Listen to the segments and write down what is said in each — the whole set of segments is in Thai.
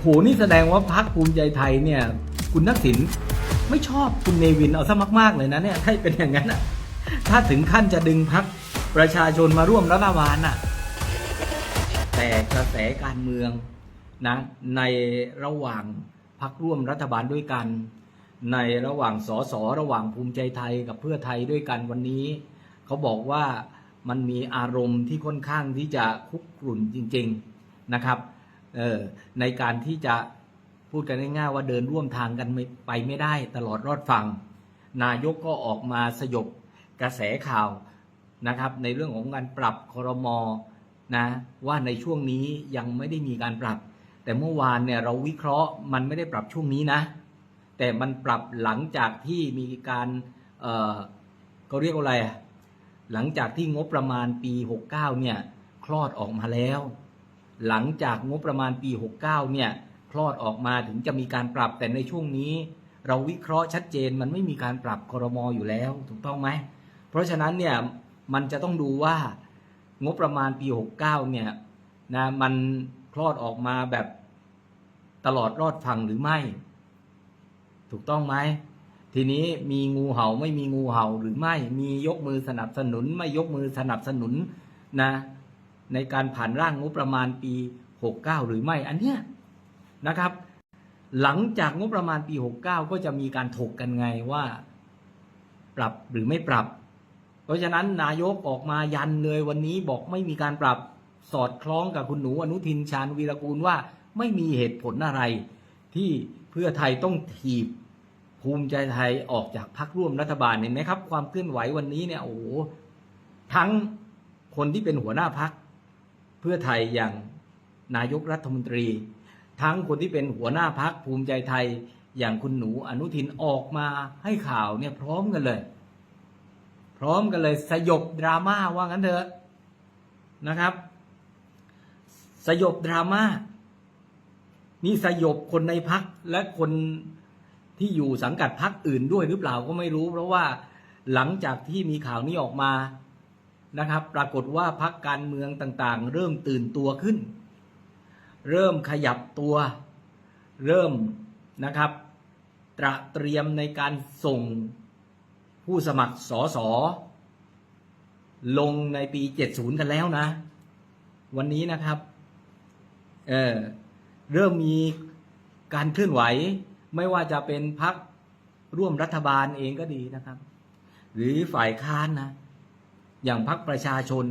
โหนี่แสดงว่าพักภูมิใจไทยเนี่ย คุณทักษิณไม่ชอบคุณเนวินเอาซะมาก ๆ เลยนะเนี่ยถ้าเป็นอย่างนั้นอะถ้าถึงขั้นจะดึงพักประชาชนมาร่วมรัฐบาลอะ แต่กระแสการเมืองนะในระหว่างพักร่วมรัฐบาลด้วยกัน ในระหว่างสสระหว่างภูมิใจไทยกับเพื่อไทยด้วยกันวันนี้ เขาบอกว่ามันมีอารมณ์ที่ค่อนข้างที่จะคุกรุ่นจริง ๆนะครับ เออในการที่จะพูดกันง่ายๆว่าเดินร่วมทางกันไปไม่ได้ตลอดรอดฟัง นายกก็ออกมาสยบกระแสข่าวนะครับ ในเรื่องของการปรับคอรมอนะว่าในช่วงนี้ยังไม่ได้มีการปรับ แต่เมื่อวานเนี่ยเราวิเคราะห์มันไม่ได้ปรับช่วงนี้นะ แต่มันปรับหลังจากที่มีการเออเขาเรียกว่าอะไรหลังจากที่งบประมาณปี 69เนี่ยคลอดออกมาแล้ว หลังจากงบประมาณปี 69 เนี่ยคลอดออกมาถึงจะมีการปรับแต่ในช่วงนี้ เราวิเคราะห์ชัดเจนมันไม่มีการปรับคอรมออยู่แล้วถูกต้องไหม เพราะฉะนั้นเนี่ยมันจะต้องดูว่างบประมาณปี 69 เนี่ยนะมันคลอดออกมาแบบตลอดรอดฟังหรือไม่ ถูกต้องไหมทีนี้มีงูเห่าไม่มีงูเห่าหรือไม่ มียกมือสนับสนุนไม่ยกมือสนับสนุนนะ ในการผ่านร่างงบประมาณปี 69 หรือไม่อันเนี้ยนะครับ หลังจากงบประมาณปี 69 ก็จะมีการถกกันไงว่า ปรับหรือไม่ปรับ เพราะฉะนั้นนายกออกมายันเลยวันนี้บอกไม่มีการปรับสอดคล้องกับคุณหนูอนุทินชาญวีรกูลว่าไม่มีเหตุผลอะไร ที่เพื่อไทยต้องถีบภูมิใจไทยออกจากพักร่วมรัฐบาลเห็นไหมครับ ความเคลื่อนไหววันนี้เนี่ยโอ้โหทั้งคนที่เป็นหัวหน้าพัก เพื่อไทยอย่างนายกรัฐมนตรี ทั้งคนที่เป็นหัวหน้าพักภูมิใจไทยอย่างคุณหนูอนุทินออกมาให้ข่าวเนี่ยพร้อมกันเลย พร้อมกันเลยสยบดราม่าว่างั้นเถอะนะครับ สยบดราม่านี่สยบคนในพักและคนที่อยู่สังกัดพักอื่นด้วยหรือเปล่าก็ไม่รู้ เพราะว่าหลังจากที่มีข่าวนี้ออกมา นะครับ ปรากฏว่าพักการเมืองต่างๆ เริ่มตื่นตัวขึ้น เริ่มขยับตัว เริ่มนะครับตระเตรียมในการส่งผู้สมัครสอสอลงในปี 70 กันแล้วนะ วันนี้นะครับเออเริ่มมีการเคลื่อนไหว ไม่ว่าจะเป็นพักร่วมรัฐบาลเองก็ดีนะครับ หรือฝ่ายค้านนะ อย่างพักประชาชน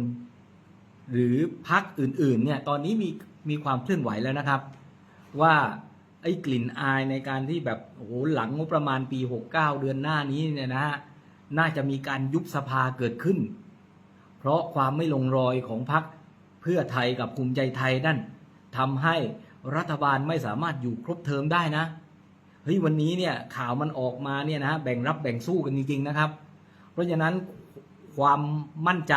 หรือพักอื่นๆเนี่ยตอนนี้มีมีความเคลื่อนไหวแล้วนะครับ ว่าไอ้กลิ่นอายในการที่แบบโอ้โหหลังงบประมาณปี 69 เดือนหน้านี้เนี่ยนะฮะน่าจะมีการยุบสภาเกิดขึ้น เพราะความไม่ลงรอยของพักเพื่อไทยกับภูมิใจไทยนั่นทำให้รัฐบาลไม่สามารถอยู่ครบเทอมได้นะเฮ้ยวันนี้เนี่ยข่าวมันออกมาเนี่ยนะแบ่งรับแบ่งสู้กันจริงๆนะครับ เพราะฉะนั้น ความมั่นใจ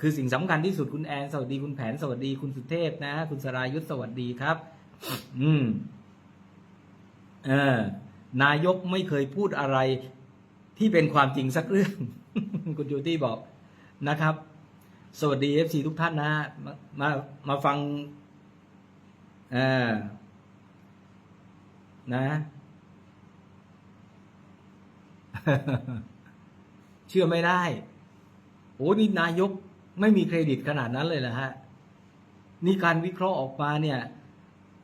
คือสิ่งสำคัญที่สุดคุณแอนสวัสดีคุณแผนสวัสดีคุณสุเทพนะ คุณสรายุทธสวัสดีครับ อืม เออ นายกไม่เคยพูดอะไร ที่เป็นความจริงสักเรื่อง คุณจูตี้บอกนะครับ สวัสดีเอฟซีทุกท่านนะมามามาฟังเออนะเชื่อไม่ได้ อ้นี่นายกไม่มีเครดิตขนาดนั้นเลยนะฮะนี่การวิเคราะห์ออกมาเนี่ย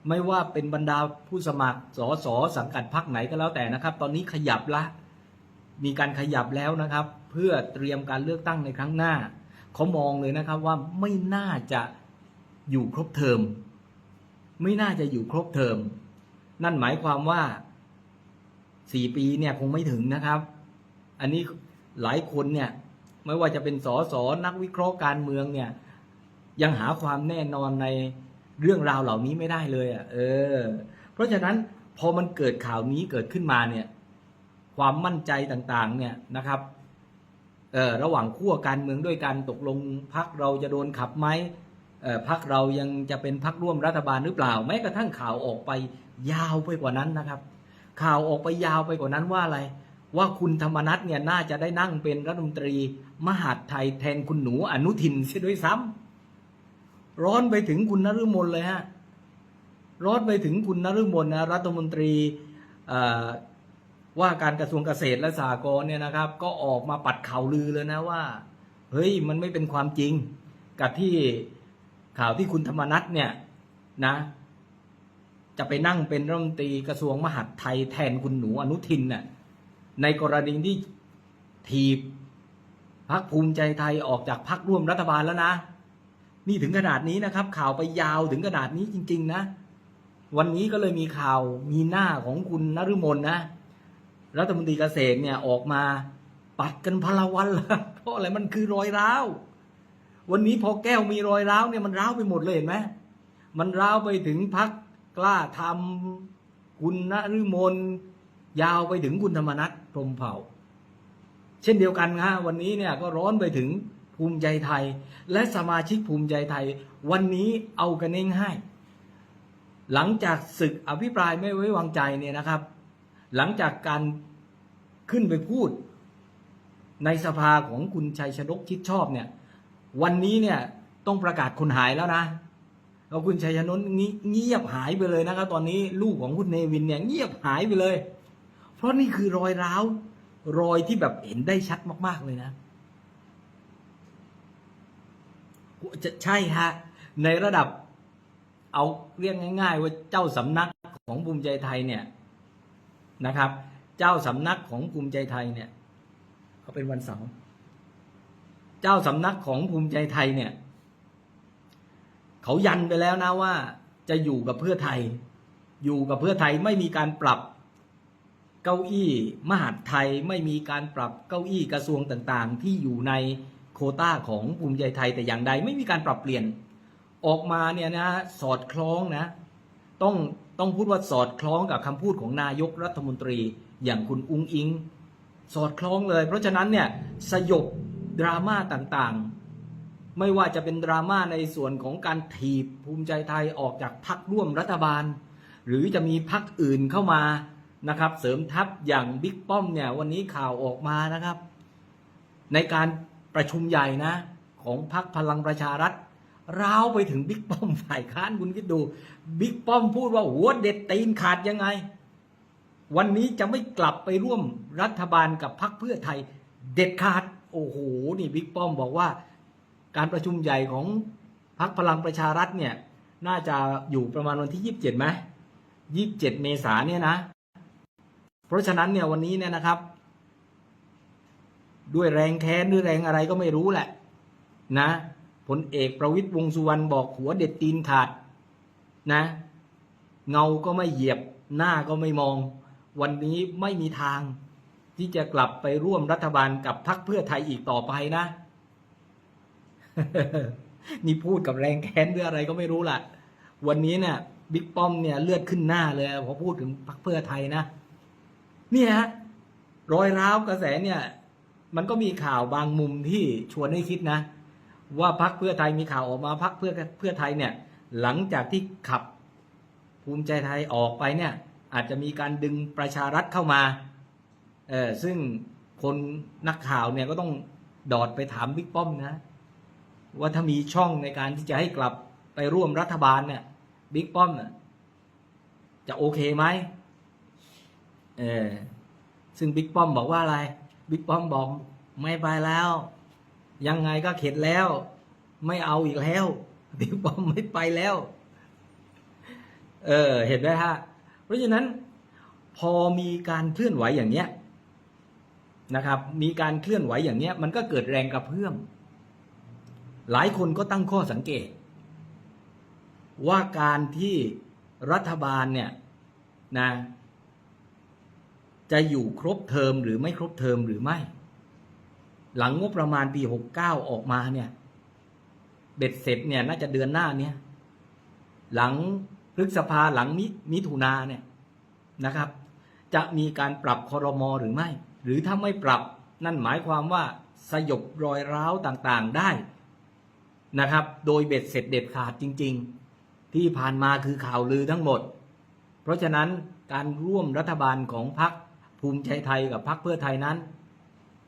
ไม่ว่าเป็นบรรดาผู้สมัครสสสังกัดพรรคไหนก็แล้วแต่นะครับ ตอนนี้ขยับละ มีการขยับแล้วนะครับ เพื่อเตรียมการเลือกตั้งในครั้งหน้าเขามองเลยนะครับว่าไม่น่าจะอยู่ครบเทอม ไม่น่าจะอยู่ครบเทอม นั่นหมายความว่าสี่ปีเนี่ยคงไม่ถึงนะครับ อันนี้หลายคนเนี่ย ไม่ว่าจะเป็นสสนักวิเคราะห์การเมืองเนี่ย ยังหาความแน่นอนในเรื่องราวเหล่านี้ไม่ได้เลยอะเออ เพราะฉะนั้นพอมันเกิดข่าวนี้เกิดขึ้นมาเนี่ย ความมั่นใจต่างๆ เนี่ยนะครับเออระหว่างขั้วการเมืองด้วยกันตกลงพักเราจะโดนขับไหมเออพักเรายังจะเป็นพักร่วมรัฐบาลหรือเปล่าแม้กระทั่งข่าวออกไปยาวไปกว่านั้นนะครับ ข่าวออกไปยาวไปกว่านั้นว่าอะไร ว่าคุณธรรมนัฐเนี่ยน่าจะได้นั่งเป็นรัฐมนตรี มหาดไทยแทนคุณหนูอนุทินเสียด้วยซ้ำร้อนไปถึงคุณนฤมลเลยฮะร้อนไปถึงคุณนฤมลนะรัฐมนตรีว่าการกระทรวงเกษตรและสหกรณ์เนี่ยนะครับ ก็ออกมาปัดข่าวลือเลยนะว่า เฮ้ยมันไม่เป็นความจริง กับที่ข่าวที่คุณธรรมนัฐเนี่ยนะ จะไปนั่งเป็นรัฐมนตรีกระทรวงมหาดไทยแทนคุณหนูอนุทินน่ะในกรณีที่ถีบ พักภูมิใจไทยออกจากพักร่วมรัฐบาลแล้วนะ นี่ถึงขนาดนี้นะครับ ข่าวไปยาวถึงขนาดนี้จริง ๆ นะ วันนี้ก็เลยมีข่าวมีหน้าของคุณนฤมลนะ รัฐมนตรีเกษตรเนี่ยออกมาปัดกันพลวันละเพราะอะไรมันคือรอยร้าว วันนี้พอแก้วมีรอยร้าวเนี่ยมันร้าวไปหมดเลยเห็นไหมมันร้าวไปถึงพักกล้าทำคุณนฤมลยาวไปถึงคุณธรรมนัฐพรหมเผ่า เช่นเดียวกันฮะวันนี้เนี่ยก็ร้อนไปถึงภูมิใจไทย และสมาชิกภูมิใจไทย วันนี้เอากันเอง่ายๆหลังจากศึกอภิปรายไม่ไว้วางใจเนี่ยนะครับ หลังจากการขึ้นไปพูด ในสภาของคุณชัยชนกชิดชอบเนี่ย วันนี้เนี่ยต้องประกาศคนหายแล้วนะแล้วคุณชัยชนกนี้เงียบหายไปเลยนะครับ ตอนนี้ลูกของคุณเนวินเนี่ยเงียบหายไปเลย เพราะนี่คือรอยร้าว รอยที่แบบเห็นได้ชัดมาก ๆ เลยนะจะใช่ฮะ ในระดับเอาเรียกง่าย ๆ ว่าเจ้าสำนักของภูมิใจไทยเนี่ยนะครับ เจ้าสำนักของภูมิใจไทยเนี่ยเขาเป็นวันเสาร์เจ้าสำนักของภูมิใจไทยเนี่ยเขายันไปแล้วนะว่าจะอยู่กับเพื่อไทย อยู่กับเพื่อไทยไม่มีการปรับ เก้าอี้มหาดไทยไม่มีการปรับเก้าอี้กระทรวงต่างๆ ที่อยู่ในโคต้าของภูมิใจไทยแต่อย่างใดไม่มีการปรับเปลี่ยนออกมาเนี่ยนะสอดคล้องนะ ต้องต้องพูดว่าสอดคล้องกับคำพูดของนายกรัฐมนตรีอย่างคุณอุ้งอิง สอดคล้องเลย เพราะฉะนั้นเนี่ยสยบดราม่าต่างๆ ไม่ว่าจะเป็นดราม่าในส่วนของการถีบภูมิใจไทยออกจากพักร่วมรัฐบาล หรือจะมีพักอื่นเข้ามา นะครับ เสริมทัพอย่างบิ๊กป้อมเนี่ยวันนี้ข่าวออกมานะครับ ในการประชุมใหญ่นะ ของพักพลังประชารัฐร้าวไปถึงบิ๊กป้อมฝ่ายค้านคุณคิดดูบิ๊กป้อมพูดว่าหัวเด็ดตีนขาดยังไง วันนี้จะไม่กลับไปร่วมรัฐบาลกับพรรคเพื่อไทยเด็ดขาด โอ้โหนี่บิ๊กป้อมบอกว่า การประชุมใหญ่ของพรรคพลังประชารัฐเนี่ย น่าจะอยู่ประมาณวันที่ยี่สิบเจ็ดไหมยี่สิบเจ็ดเมษาเนี่ยนะ เพราะฉะนั้นเนี่ยวันนี้เนี่ยนะครับ ด้วยแรงแค้นด้วยแรงอะไรก็ไม่รู้แหละ นะพลเอกประวิตยวงสุวรรณบอกหัวเด็ดตีนขาดนะ เงาก็ไม่เหยียบหน้าก็ไม่มอง วันนี้ไม่มีทางที่จะกลับไปร่วมรัฐบาลกับพรรคเพื่อไทยอีกต่อไปนะ นี่พูดกับแรงแค้นด้วยอะไรก็ไม่รู้ล่ะ วันนี้เนี่ยบิ๊กป้อมเนี่ยเลือดขึ้นหน้าเลยพอพูดถึงพรรคเพื่อไทยนะ เนี่ยฮะรอยร้าวกระแสเนี่ย มันก็มีข่าวบางมุมที่ชวนให้คิดนะ ว่าพรรคเพื่อไทยมีข่าวออกมาพรรคเพื่อเพื่อไทยเนี่ย หลังจากที่ขับภูมิใจไทยออกไปเนี่ย อาจจะมีการดึงประชารัฐเข้ามาเออซึ่งคนนักข่าวเนี่ยก็ต้องดอดไปถามบิ๊กป้อมนะ ว่าถ้ามีช่องในการที่จะให้กลับไปร่วมรัฐบาลเนี่ยบิ๊กป้อมจะโอเคไหม เออซึ่งบิ๊กป้อมบอกว่าอะไร บิ๊กป้อมบอกไม่ไปแล้ว ยังไงก็เข็ดแล้ว ไม่เอาอีกแล้ว บิ๊กป้อมไม่ไปแล้ว เออ เห็นไหมฮะ เพราะฉะนั้น พอมีการเคลื่อนไหวอย่างเนี้ยนะครับ มีการเคลื่อนไหวอย่างเนี้ย มันก็เกิดแรงกระเพื่อม หลายคนก็ตั้งข้อสังเกต ว่าการที่รัฐบาลเนี่ยนะ จะอยู่ครบเทอมหรือไม่ครบเทอมหรือไม่ หลังงบประมาณปีหกเก้าออกมาเนี่ย เบ็ดเสร็จเนี่ยน่าจะเดือนหน้าเนี่ย หลังพฤษภาหลังมิมิถุนาเนี่ยนะครับ จะมีการปรับคอรมอหรือไม่ หรือถ้าไม่ปรับนั่นหมายความว่าสยบรอยร้าวต่างๆได้นะครับ โดยเบ็ดเสร็จเด็ดขาดจริง ๆ ที่ผ่านมาคือข่าวลือทั้งหมด เพราะฉะนั้นการร่วมรัฐบาลของพรรค ภูมิใจไทยกับพรรคเพื่อไทยนั้น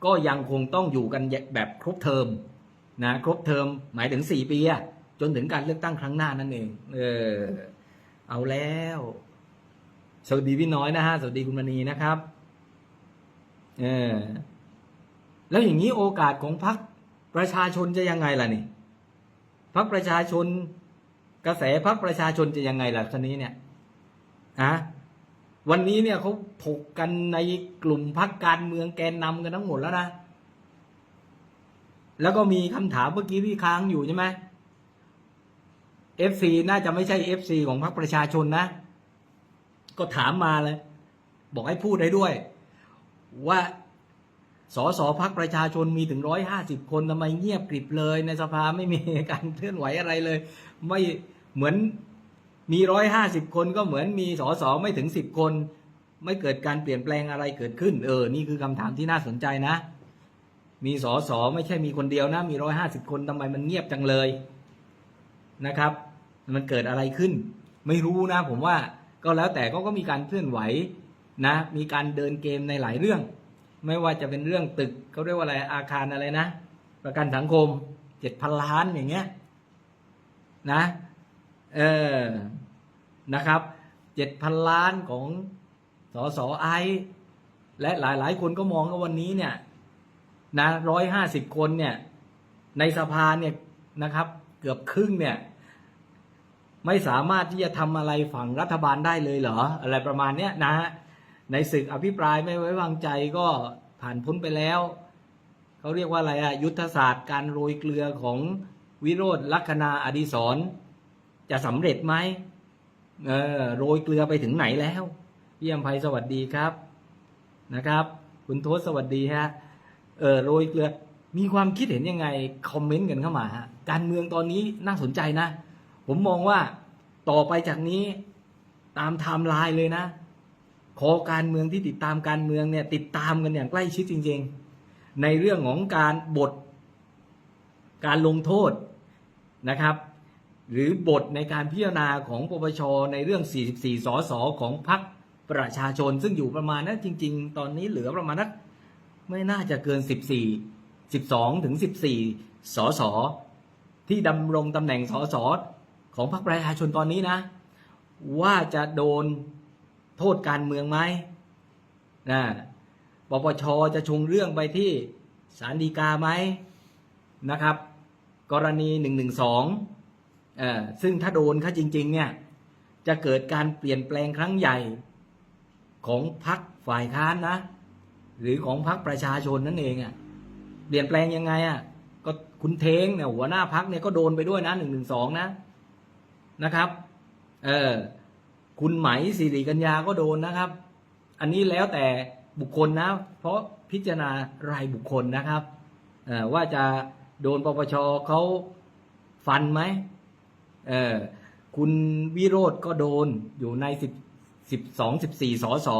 ก็ยังคงต้องอยู่กันแบบครบเทอมนะครบเทอมหมายถึงสี่ปีจนถึงการเลือกตั้งครั้งหน้านั่นเอง เออ เอาแล้ว สวัสดีพี่น้อยนะฮะ สวัสดีคุณมณีนะครับ เออ แล้วอย่างนี้โอกาสของพรรคประชาชนจะยังไงล่ะนี่พรรคประชาชน กระแสพรรคประชาชนจะยังไงล่ะทีนี้เนี่ยอะ วันนี้เนี่ยเขาถกกันในกลุ่มพรรคการเมืองแกนนำกันทั้งหมดแล้วนะ แล้วก็มีคำถามเมื่อกี้ที่ค้างอยู่ใช่ไหม FC น่าจะไม่ใช่ FC ของพรรคประชาชนนะ ก็ถามมาเลย บอกให้พูดได้ด้วย ว่าสสพักประชาชนมีถึงร้อยห้าสิบคนทำไมเงียบกริบเลย ในสภาไม่มีการเคลื่อนไหวอะไรเลย ไม่เหมือน มีร้อยห้าสิบคนก็เหมือนมีสอสอไม่ถึงสิบคน ไม่เกิดการเปลี่ยนแปลงอะไรเกิดขึ้น เออ นี่คือคำถามที่น่าสนใจนะ มีสอสอไม่ใช่มีคนเดียวนะ มีร้อยห้าสิบคนทำไมมันเงียบจังเลยนะครับ มันเกิดอะไรขึ้น ไม่รู้นะ ผมว่าก็แล้วแต่เขาก็มีการเคลื่อนไหวนะ มีการเดินเกมในหลายเรื่อง ไม่ว่าจะเป็นเรื่องตึกเขาเรียกว่าอะไรอาคารอะไรนะ ประกันสังคมเจ็ดพันล้านอย่างเงี้ยนะ เออนะครับเจ็ดพันล้านของสอสอไอและหลายๆ คนก็มองว่าวันนี้เนี่ยนะร้อยห้าสิบคนเนี่ย ในสภาเนี่ยนะครับ เกือบครึ่งเนี่ย ไม่สามารถที่จะทำอะไรฝั่งรัฐบาลได้เลยเหรอ อะไรประมาณเนี้ยนะฮะในศึกอภิปรายไม่ไว้วางใจก็ผ่านพ้นไปแล้วเขาเรียกว่าอะไรอะยุทธศาสตร์การโรยเกลือของวิโรธลัคนาอดีศร จะสำเร็จไหมเออโรยเกลือไปถึงไหนแล้วพี่ยมภัยสวัสดีครับนะครับ คุณโทษสวัสดีฮะเออโรยเกลือมีความคิดเห็นยังไงคอมเมนต์กันเข้ามาฮะการเมืองตอนนี้น่าสนใจนะ ผมมองว่าต่อไปจากนี้ตามไทม์ไลน์เลยนะขอการเมืองที่ติดตามการเมืองเนี่ย ติดตามกันอย่างใกล้ชิดจริง ๆ ในเรื่องของการบท การลงโทษนะครับ หรือบทในการพิจารณาของปปชในเรื่อง 44 สสของพรรคประชาชน ซึ่งอยู่ประมาณนั้นจริง ๆ ตอนนี้เหลือประมาณนักไม่น่าจะเกิน 14 12 ถึง 14 สสที่ดำรงตำแหน่งสสของพรรคประชาชนตอนนี้นะ ว่าจะโดนโทษการเมืองไหมนะปปชจะชงเรื่องไปที่ศาลฎีกาไหมนะครับ กรณีหนึ่งหนึ่งสอง ซึ่งถ้าโดนเขาจริง ๆ เนี่ย จะเกิดการเปลี่ยนแปลงครั้งใหญ่ของพรรคฝ่ายค้านนะ หรือของพรรคประชาชนนั่นเองอะ่ะเปลี่ยนแปลงยังไงอะ่ะก็คุณเทงเนี่ยหัวหน้าพรรคเนี่ยก็โดนไปด้วยนะหนึ่งหนึ่งสองนะนะครับ เออคุณไหมสิริกัญญาก็โดนนะครับ อันนี้แล้วแต่บุคคลนะ เพราะพิจารณารายบุคคลนะครับว่าจะโดนปปชเขาฟันไหม เออคุณวิโรธก็โดนอยู่ในสิบสิบสองสิบสี่สอสอ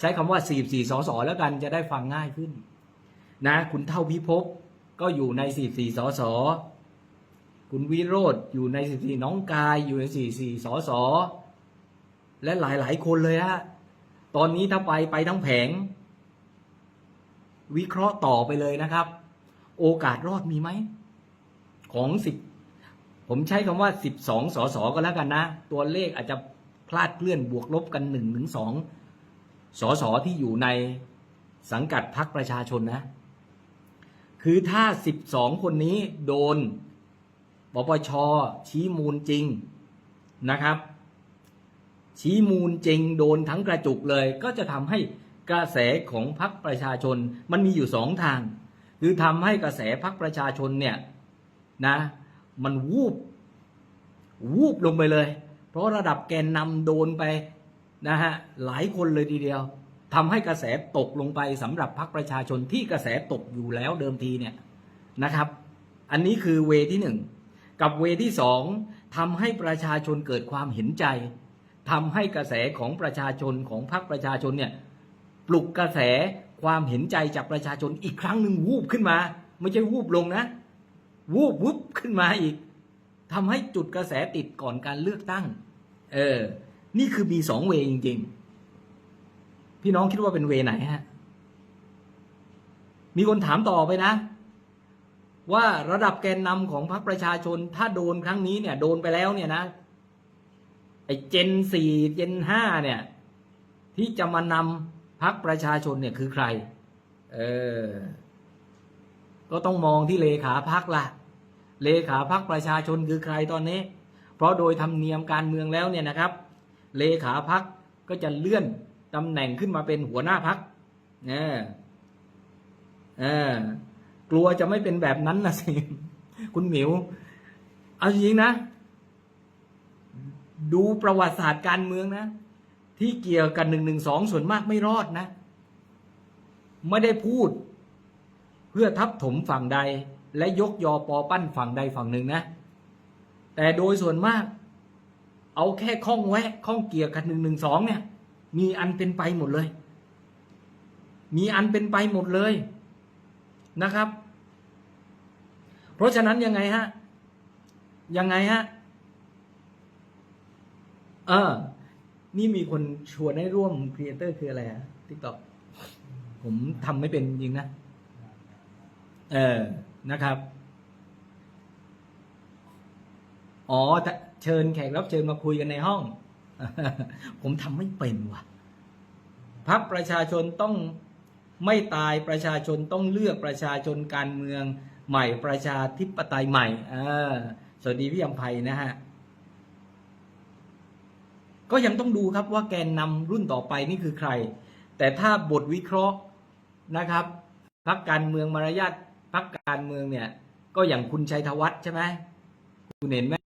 ใช้คำว่าสี่สี่สอสอแล้วกันจะได้ฟังง่ายขึ้น นะ คุณเท่าพิภพก็อยู่ในสี่สี่สอสอคุณวิโรธอยู่ในสี่สี่น้องกายอยู่ในสี่สี่สอสอและหลายหลายคนเลยฮะตอนนี้ถ้าไปไปทั้งแผง วิเคราะห์ต่อไปเลยนะครับ โอกาสรอดมีไหม ของสิบ ผมใช้คำว่าสิบสองสสก็แล้วกันนะ ตัวเลขอาจจะพลาดเคลื่อนบวกลบกันหนึ่งถึงสองสสที่อยู่ในสังกัดพรรคประชาชนนะ คือถ้าสิบสองคนนี้โดนปปชชี้มูลจริงนะครับ ชี้มูลจริงโดนทั้งกระจุกเลย ก็จะทำให้กระแสของพรรคประชาชนมันมีอยู่สองทาง คือทำให้กระแสพรรคประชาชนเนี่ยนะ มันวูบ วูบลงไปเลย เพราะระดับแกนนำโดนไปนะฮะหลายคนเลยทีเดียวทำให้กระแสตกลงไปสำหรับพรรคประชาชนที่กระแสตกอยู่แล้วเดิมทีเนี่ยนะครับ อันนี้คือเวที่หนึ่งกับเวที่สองทำให้ประชาชนเกิดความเห็นใจทำให้กระแสของประชาชนของพรรคประชาชนเนี่ยปลุกกระแสความเห็นใจจากประชาชนอีกครั้งหนึ่งวูบขึ้นมา ไม่ใช่วูบลงนะ วูบวุบขึ้นมาอีกทำให้จุดกระแสติดก่อนการเลือกตั้ง เออ นี่คือมีสองเวจริง ๆ พี่น้องคิดว่าเป็นเวไหนฮะ มีคนถามต่อไปนะ ว่าระดับแกนนำของพรรคประชาชน ถ้าโดนครั้งนี้เนี่ย โดนไปแล้วเนี่ยนะ ไอ้เจนสี่เจนห้าเนี่ย ที่จะมานำพักประชาชนเนี่ยคือใคร เออ ก็ต้องมองที่เลขาพักละ่ะ เลขาพักประชาชนคือใครตอนนี้ เพราะโดยธรรมเนียมการเมืองแล้วเนี่ยนะครับ เลขาพักก็จะเลื่อนตำแหน่งขึ้นมาเป็นหัวหน้าพักเนี่ยเออกลัวจะไม่เป็นแบบนั้นนะสิคุณหมิว เอาจริงๆนะ ดูประวัติศาสตร์การเมืองนะ ที่เกี่ยวกันหนึ่งหนึ่งสองส่วนมากไม่รอดนะ ไม่ได้พูด เพื่อทับถมฝั่งใดและยกยอปอปั้นฝั่งใดฝั่งหนึ่งนะ แต่โดยส่วนมาก เอาแค่ข้องแวะข้องเกี่ยวกันหนึ่งหนึ่งสองเนี่ย มีอันเป็นไปหมดเลย มีอันเป็นไปหมดเลยนะครับ เพราะฉะนั้นยังไงฮะ ยังไงฮะ เออ นี่มีคนชวนให้ร่วมครีเอเตอร์คืออะไรฮะทิกตอกผมทำไม่เป็นจริงนะ เออนะครับอ๋อเชิญแขกรับเชิญมาคุยกันในห้อง ผมทำไม่เป็นว่ะพักประชาชนต้องไม่ตายประชาชนต้องเลือกประชาชนการเมืองใหม่ประชาธิปไตยใหม่เออสวัสดีพี่ยำไพนะฮะ ก็ยังต้องดูครับว่าแกนนำรุ่นต่อไปนี่คือใคร แต่ถ้าบทวิเคราะห์นะครับพักการเมืองมารยาท พักการเมืองเนี่ย ก็อย่างคุณชัยธวัฒน์ใช่ไหมคุณเห็นไหม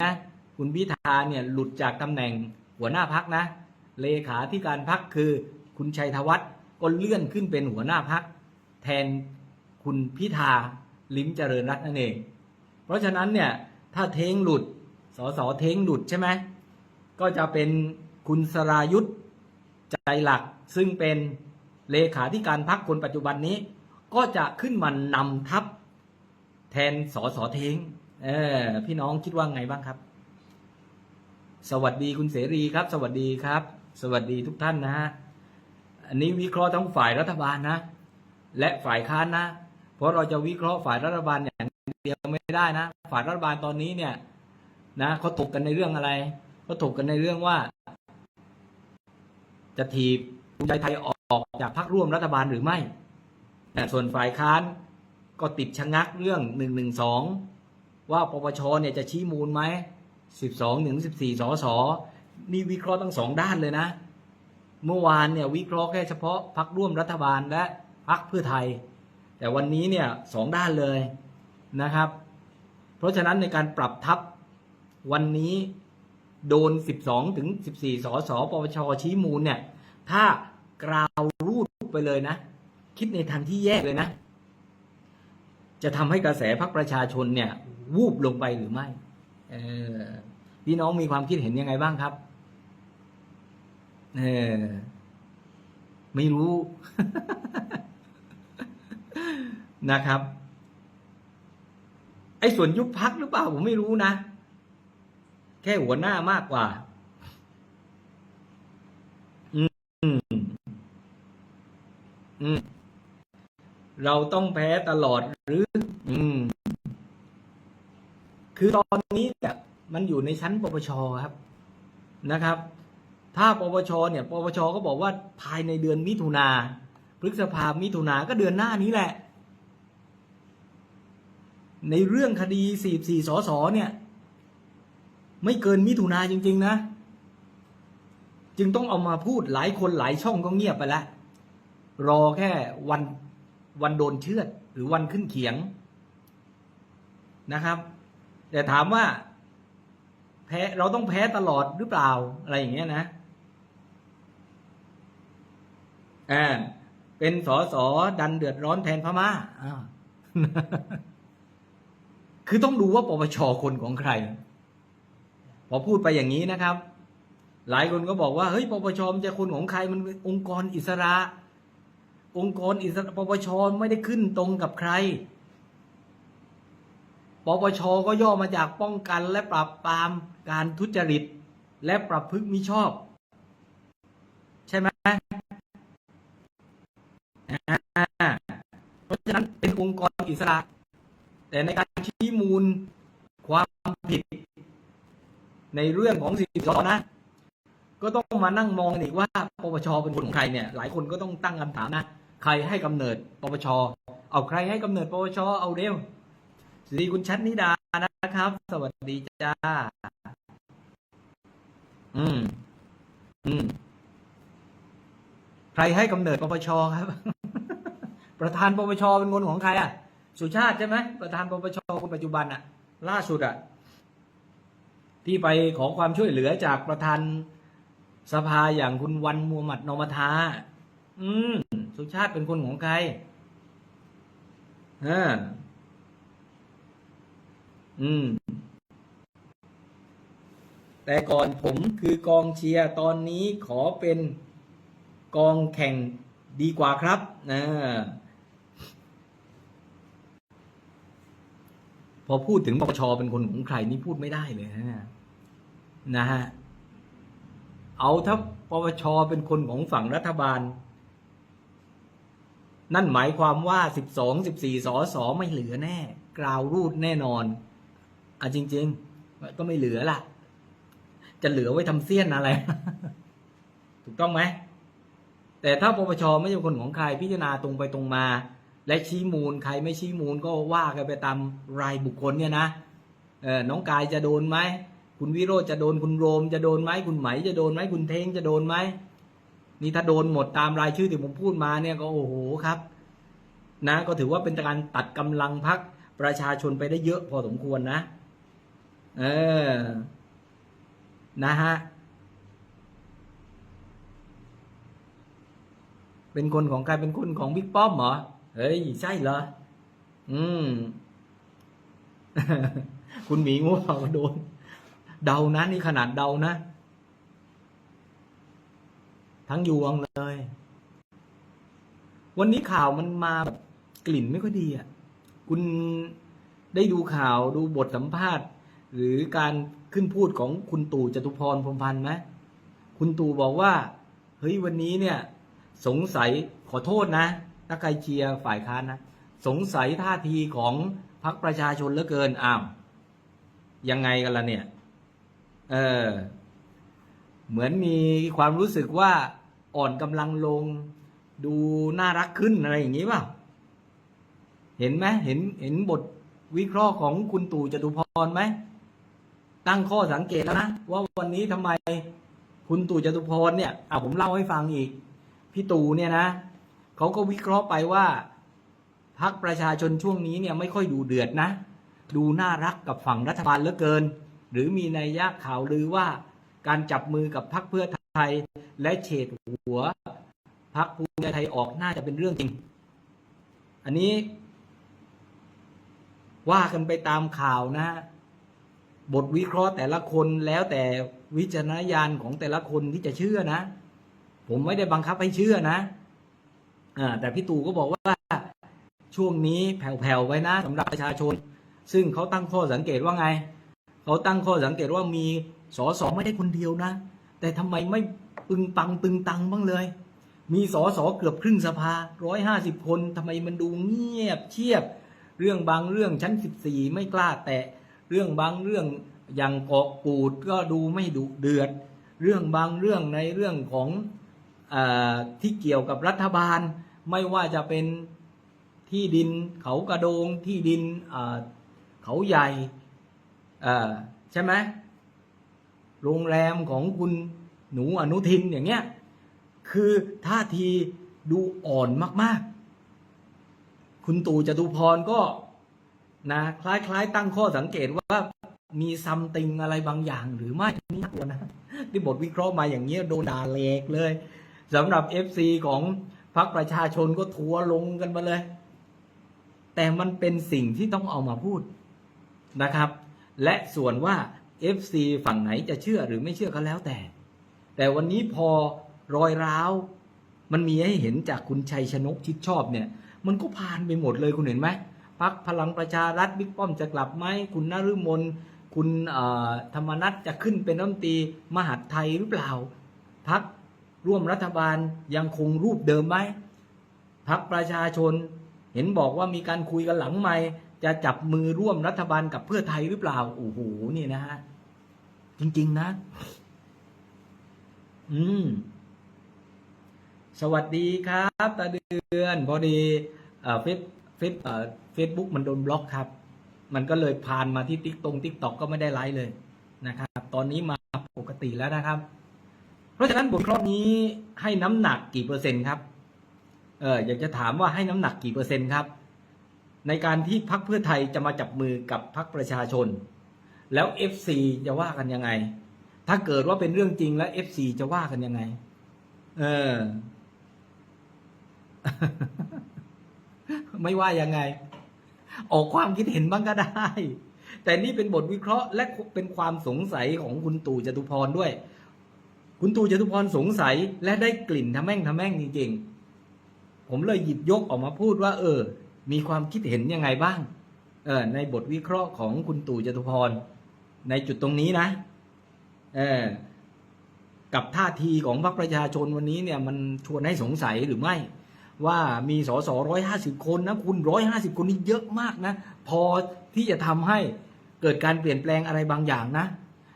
คุณพิธาเนี่ยหลุดจากตำแหน่งหัวหน้าพักนะ เลขาที่การพักคือคุณชัยธวัฒน์ก็เลื่อนขึ้นเป็นหัวหน้าพักแทนคุณพิธาลิ้มเจริญรัตน์นั่นเอง เพราะฉะนั้นเนี่ยถ้าเทงหลุดสสเทงหลุดใช่ไหมก็จะเป็นคุณสรายุทธใจหลักซึ่งเป็นเลขาธิการพักคนปัจจุบันนี้ ก็จะขึ้นมานำทัพ แทนสอสเท้งเออพี่น้องคิดว่าไงบ้างครับ สวัสดีคุณเสรีครับ สวัสดีครับ สวัสดีทุกท่านนะฮะอันนี้วิเคราะห์ทั้งฝ่ายรัฐบาลนะ และฝ่ายค้านนะ เพราะเราจะวิเคราะห์ฝ่ายรัฐบาลอย่างเดียวไม่ได้นะ ฝ่ายรัฐบาลตอนนี้เนี่ย นะเขาถกกันในเรื่องอะไรเขาถกกันในเรื่องว่า จะถีบภูมิใจไทยออกจากพรรคร่วมรัฐบาลหรือไม่แต่ส่วนฝ่ายค้าน ก็ติดชะงักเรื่องหนึ่งหนึ่งสองว่าปปชเนี่ยจะชี้มูลไหมสิบสองถึงสิบสี่สนี่วิเคราะห์ทั้งสองด้านเลยนะ เมื่อวานเนี่ยวิเคราะห์แค่เฉพาะพรรคร่วมรัฐบาลและพรรคเพื่อไทย แต่วันนี้เนี่ยสองด้านเลยนะครับ เพราะฉะนั้นในการปรับทับวันนี้โดน 12ถึง14สสปปชชี้มูลเนี่ย ถ้ากราวรูดไปเลยนะ คิดในทางที่แยกเลยนะ จะทำให้กระแสพรรคประชาชนเนี่ย วูบลงไปหรือไม่เออพี่น้องมีความคิดเห็นยังไงบ้างครับเออไม่รู้นะครับ ไอ้ส่วนยุบพักหรือเปล่าผมไม่รู้นะ แค่หัวหน้ามากกว่า อืม อืม เราต้องแพ้ตลอดหรือ อืม คือตอนนี้เนี่ยมันอยู่ในชั้นปปชครับนะครับ ถ้าปปชเนี่ย ปปชก็บอกว่าภายในเดือนมิถุนาพฤษภามิถุนาก็เดือนหน้านี้แหละ ในเรื่องคดี44สสเนี่ย ไม่เกินมิถุนาจริง ๆ นะ จึงต้องเอามาพูดหลายคนหลายช่องก็เงียบไปแล้วรอแค่วัน วันโดนเชือดหรือวันขึ้นเขียงนะครับ แต่ถามว่า แพ้เราต้องแพ้ตลอดหรือเปล่าอะไรอย่างเงี้ยนะอ่าเป็นสอสอดันเดือดร้อนแทนพม่าอ้าคือต้องดูว่าปปชคนของใคร พอพูดไปอย่างนี้นะครับ หลายคนก็บอกว่าเฮ้ยปปชมันจะคนของใครมันองค์กรอิสระ องค์กรอิสระปปชไม่ได้ขึ้นตรงกับใคร ปปชก็ย่อมาจากป้องกันและปราบปรามการทุจริต และปรับพฤติมิชอบ ใช่ไหมเพราะฉะนั้นเป็นองค์กรอิสระ แต่ในการชี้มูลความผิด ในเรื่องของสิบสนะ ก็ต้องมานั่งมองกันอีกว่าปปชเป็นคนของใครเนี่ย หลายคนก็ต้องตั้งคำถามนะ ใครให้กำเนิดปปช เอาใครให้กำเนิดปปช เอาเร็วสวัสดีคุณชัดนิดานะครับ สวัสดีจ้า อืม อืม ใครให้กำเนิดปปชครับ ประธานปปชเป็นคนของใครอะ สุชาติใช่ไหมประธานปปชคนปัจจุบันอะ ล่าสุดอะ ที่ไปขอความช่วยเหลือจากประธาน สภาอย่างคุณวันมูฮัมหมัดนอมทา อืม สุชาติเป็นคนของใครอ่าอืม แต่ก่อนผมคือกองเชียร์ตอนนี้ขอเป็นกองแข่งดีกว่าครับนะพอพูดถึงปปชเป็นคนของใครนี่พูดไม่ได้เลยนะนะฮะ เอาถ้าปปชเป็นคนของฝั่งรัฐบาล นั่นหมายความว่าสิบสองสิบสี่สอสอไม่เหลือแน่ กราวรูดแน่นอนอะจริง ๆ ก็ไม่เหลือล่ะ จะเหลือไว้ทำเสี้ยนอะไร ถูกต้องไหม แต่ถ้าปปชไม่ใช่คนของใครพิจารณาตรงไปตรงมา และชี้มูลใครไม่ชี้มูลก็ว่ากันไปตามรายบุคคลเนี่ยนะเออน้องกายจะโดนไหม คุณวิโรจน์จะโดนคุณโรมจะโดนไหมคุณไหม จะโดนไหมคุณเทงจะโดนไหมนี่ถ้าโดนหมดตามรายชื่อที่ผมพูดมาเนี่ยก็โอ้โหครับ นะก็ถือว่าเป็นการตัดกำลังพักประชาชนไปได้เยอะพอสมควรนะ เออ นะฮะเป็นคนของใครเป็นคนของบิ๊กป้อมเหรอเฮ้ยใช่เหรออืม คุณหมีงูเห่าโดน เดานะนี่ขนาดเดานะ ทั้งยวงเลย วันนี้ข่าวมันมาแบบกลิ่นไม่ค่อยดีอะ คุณได้ดูข่าวดูบทสัมภาษณ์ หรือการขึ้นพูดของคุณตู่จตุพรพรมพันธ์ไหมคุณตู่บอกว่า เฮ้ยวันนี้เนี่ย สงสัยขอโทษนะถ้าใครเชียร์ฝ่ายค้านนะสงสัยท่าทีของพรรคประชาชนเหลือเกินอ้าวยังไงกันล่ะเนี่ย เออ เหมือนมีความรู้สึกว่าอ่อนกำลังลง ดูน่ารักขึ้นอะไรอย่างนี้เปล่าเห็นไหมเห็นเห็นบทวิเคราะห์ของคุณตู่จตุพรไหมตั้งข้อสังเกตแล้วนะว่าวันนี้ทำไมคุณตู่จตุพรเนี่ยอ่าผมเล่าให้ฟังอีก พี่ตู่เนี่ยนะเขาก็วิเคราะห์ไปว่าพักประชาชนช่วงนี้เนี่ยไม่ค่อยดูเดือดนะ ดูน่ารักกับฝั่งรัฐบาลเหลือเกิน หรือมีนัยยะข่าวลือว่าการจับมือกับพักเพื่อไทย และเฉดหัวพักภูมิใจไทยออกน่าจะเป็นเรื่องจริง อันนี้ ว่ากันไปตามข่าวนะ บทวิเคราะห์แต่ละคนแล้วแต่วิจารณญาณของแต่ละคนที่จะเชื่อนะ ผมไม่ได้บังคับให้เชื่อนะอ่าแต่พี่ตู่ก็บอกว่าช่วงนี้แผ่วๆไว้นะสำหรับประชาชน ซึ่งเขาตั้งข้อสังเกตว่าไง เขาตั้งข้อสังเกตว่ามีสอสอไม่ได้คนเดียวนะ แต่ทำไมไม่ปึงปังตึงตังบ้างเลย มีสอสอเกือบครึ่งสภาร้อยห้าสิบคนทำไมมันดูเงียบเชียบ เรื่องบางเรื่องชั้นสิบสี่ไม่กล้าแตะ เรื่องบางเรื่องอย่างเกาะกูดก็ดูไม่ดุเดือด เรื่องบางเรื่องในเรื่องของอที่เกี่ยวกับรัฐบาล ไม่ว่าจะเป็นที่ดินเขากระโดงที่ดินเขาใหญ่ อ่อใช่ไหมโรงแรมของคุณหนูอนุทินอย่างเงี้ยคือท่าทีดูอ่อนมาก ๆ คุณตู่จตุพรก็นะคล้าย ๆ ตั้งข้อสังเกตว่ามีซัมติงอะไรบางอย่างหรือไม่นี่น่ากลัวนะที่บทวิเคราะห์มาอย่างเงี้ยโดนด่าเลกเลยสำหรับ FC ของพรรคประชาชนก็ทัวลงกันมาเลย แต่มันเป็นสิ่งที่ต้องเอามาพูดนะครับ และส่วนว่า FC ฝั่งไหนจะเชื่อหรือไม่เชื่อก็แล้วแต่ แต่วันนี้พอรอยร้าว มันมีให้เห็นจากคุณชัยชนกชิดชอบเนี่ย มันก็ผ่านไปหมดเลยคุณเห็นไหมพักพลังประชารัฐบิ๊กป้อมจะกลับไหมคุณนฤมลคุณธรรมนัฐจะขึ้นเป็นรัฐมนตรีมหาดไทยหรือเปล่าพักร่วมรัฐบาลยังคงรูปเดิมไหมพักประชาชนเห็นบอกว่ามีการคุยกันหลังไม่ จะจับมือร่วมรัฐบาลกับเพื่อไทยหรือเปล่า โอ้โหนี่นะฮะ จริง ๆ นะ อืม สวัสดีครับตาเดือน พอดีเฟซเฟซเฟซบุ๊กมันโดนบล็อกครับ มันก็เลยผ่านมาที่ติ๊กตรงติ๊กตอกก็ไม่ได้ไลฟ์เลยนะครับ ตอนนี้มาปกติแล้วนะครับ เพราะฉะนั้นบทเคราะห์นี้ให้น้ำหนักกี่เปอร์เซ็นต์ครับ เอออยากจะถามว่าให้น้ำหนักกี่เปอร์เซ็นต์ครับ ในการที่พักเพื่อไทยจะมาจับมือกับพักประชาชน แล้ว FC จะว่ากันยังไง ถ้าเกิดว่าเป็นเรื่องจริงแล้ว FC จะว่ากันยังไง เออ ไม่ว่ายังไง ออกความคิดเห็นบ้างก็ได้ แต่นี่เป็นบทวิเคราะห์ และเป็นความสงสัยของคุณตู่จตุพรด้วย คุณตู่จตุพรสงสัยและได้กลิ่นทะแม่งทะแม่งจริงๆผมเลยหยิบยกออกมาพูดว่า เออ มีความคิดเห็นยังไงบ้างเออในบทวิเคราะห์ของคุณตู่จตุพร ในจุดตรงนี้นะเออกับท่าทีของพรรคประชาชนวันนี้เนี่ยมันชวนให้สงสัยหรือไม่ ว่ามีสสร้อยห้าสิบคนนะคุณร้อยห้าสิบคนนี่เยอะมากนะ พอที่จะทำให้เกิดการเปลี่ยนแปลงอะไรบางอย่างนะ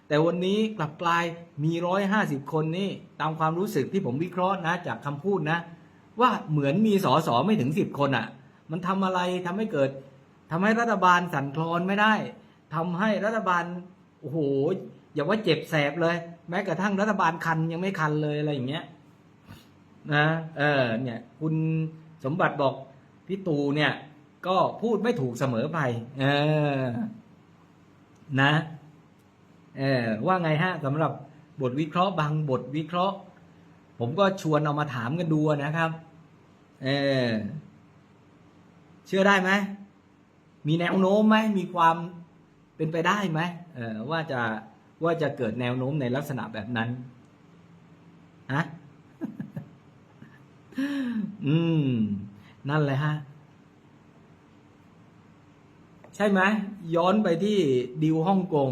แต่วันนี้กลับกลายมีร้อยห้าสิบคนนี่ตามความรู้สึกที่ผมวิเคราะห์นะ จากคำพูดนะ ว่าเหมือนมีสสไม่ถึงสิบคนอะ่ะ มันทำอะไรทำให้เกิดทำให้รัฐบาลสั่นคลอนไม่ได้ทำให้รัฐบาลโอ้โหอย่าว่าเจ็บแสบเลย แม้กระทั่งรัฐบาลคันยังไม่คันเลยอะไรอย่างเงี้ยนะเออเนี่ยคุณสมบัติบอกพี่ตูเนี่ย ก็พูดไม่ถูกเสมอไป เออ นะเออว่าไงฮะสำหรับบทวิเคราะห์บางบทวิเคราะห์ ผมก็ชวนเอามาถามกันดูนะครับ เออ เชื่อได้ไหม มีแนวโน้มไหม มีความเป็นไปได้ไหมเออว่าจะว่าจะเกิดแนวโน้มในลักษณะแบบนั้นฮะอืม นั่นแหละฮะ ใช่ไหมย้อนไปที่ดิวฮ่องกง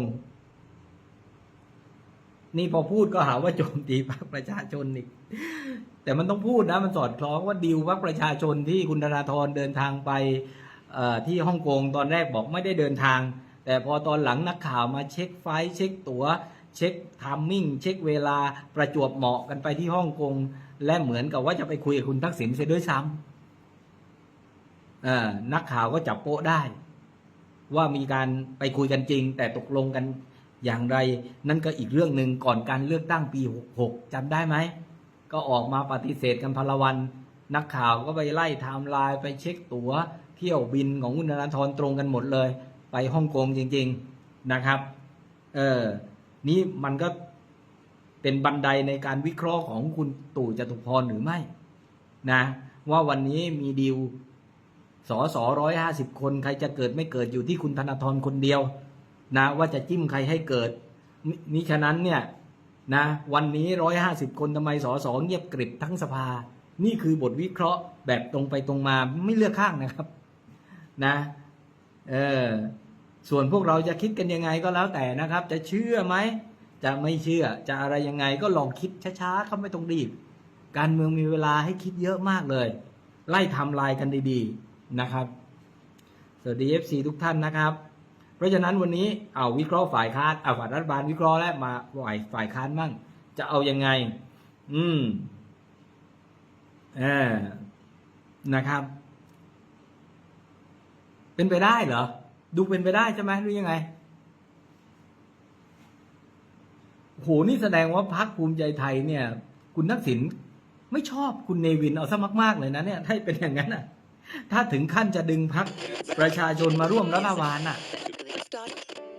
นี่พอพูดก็หาว่าโจมตีพรรคประชาชนอีก แต่มันต้องพูดนะมันสอดคล้องว่าดิวพรรคประชาชนที่คุณธนาธรเดินทางไปที่ฮ่องกงตอนแรกบอกไม่ได้เดินทาง แต่พอตอนหลังนักข่าวมาเช็คไฟเช็คตัว๋ว เช็คทามมิ่ง เช็คเวลาประจวบเหมาะกันไปที่ฮ่องกงและเหมือนกับว่าจะไปคุยกับคุณทักษิณเสียด้วยซ้ำนักข่าวก็จับโป๊ะได้ ว่ามีการไปคุยกันจริง แต่ตกลงกันอย่างไร นั่นก็อีกเรื่องหนึ่งก่อนการเลือกตั้งปี 66จำได้ไหม ก็ออกมาปฏิเสธกันพลวัน นักข่าวก็ไปไล่ไทม์ไลน์ไปเช็คตัว๋วเที่ยวบินของคุณธนาธรตรงกันหมดเลย ไปฮ่องกงจริง ๆนะครับ เออนี่มันก็เป็นบันไดในการวิเคราะห์ของคุณตู่จตุพรหรือไม่นะว่าวันนี้มีดีลสอสอร้อยห้าสิบคนใครจะเกิดไม่เกิดอยู่ที่คุณธนาธรคนเดียว นะว่าจะจิ้มใครให้เกิดมิมิฉะนั้นเนี่ย นะวันนี้ร้อยห้าสิบคนทำไมสอสอเงียบกริบทั้งสภา นี่คือบทวิเคราะห์แบบตรงไปตรงมาไม่เลือกข้างนะครับนะเออส่วนพวกเราจะคิดกันยังไงก็แล้วแต่นะครับ จะเชื่อไหม จะไม่เชื่อจะอะไรยังไงก็ลองคิดช้าๆครับไม่ต้องรีบ การเมืองมีเวลาให้คิดเยอะมากเลย ไล่ทำลายกันดีๆนะครับ สวัสดี FC ทุกท่านนะครับ เพราะฉะนั้นวันนี้เอาวิเคราะห์ฝ่ายค้านเอาฝ่ายรัฐบาลวิเคราะห์แล้วมาฝ่ายฝ่ายค้านมั่ง จะเอายังไง อืมเออนะครับ เป็นไปได้เหรอ ดูเป็นไปได้ใช่ไหมหรือยังไงโหนี่แสดงว่าพรรคภูมิใจไทยเนี่ย คุณทักษิณไม่ชอบคุณเนวินเอาซะมากๆเลยนะเนี่ยถ้าเป็นอย่างนั้นอะ ถ้าถึงขั้นจะดึงพรรคประชาชนมาร่วมรัฐบาลอะ dot.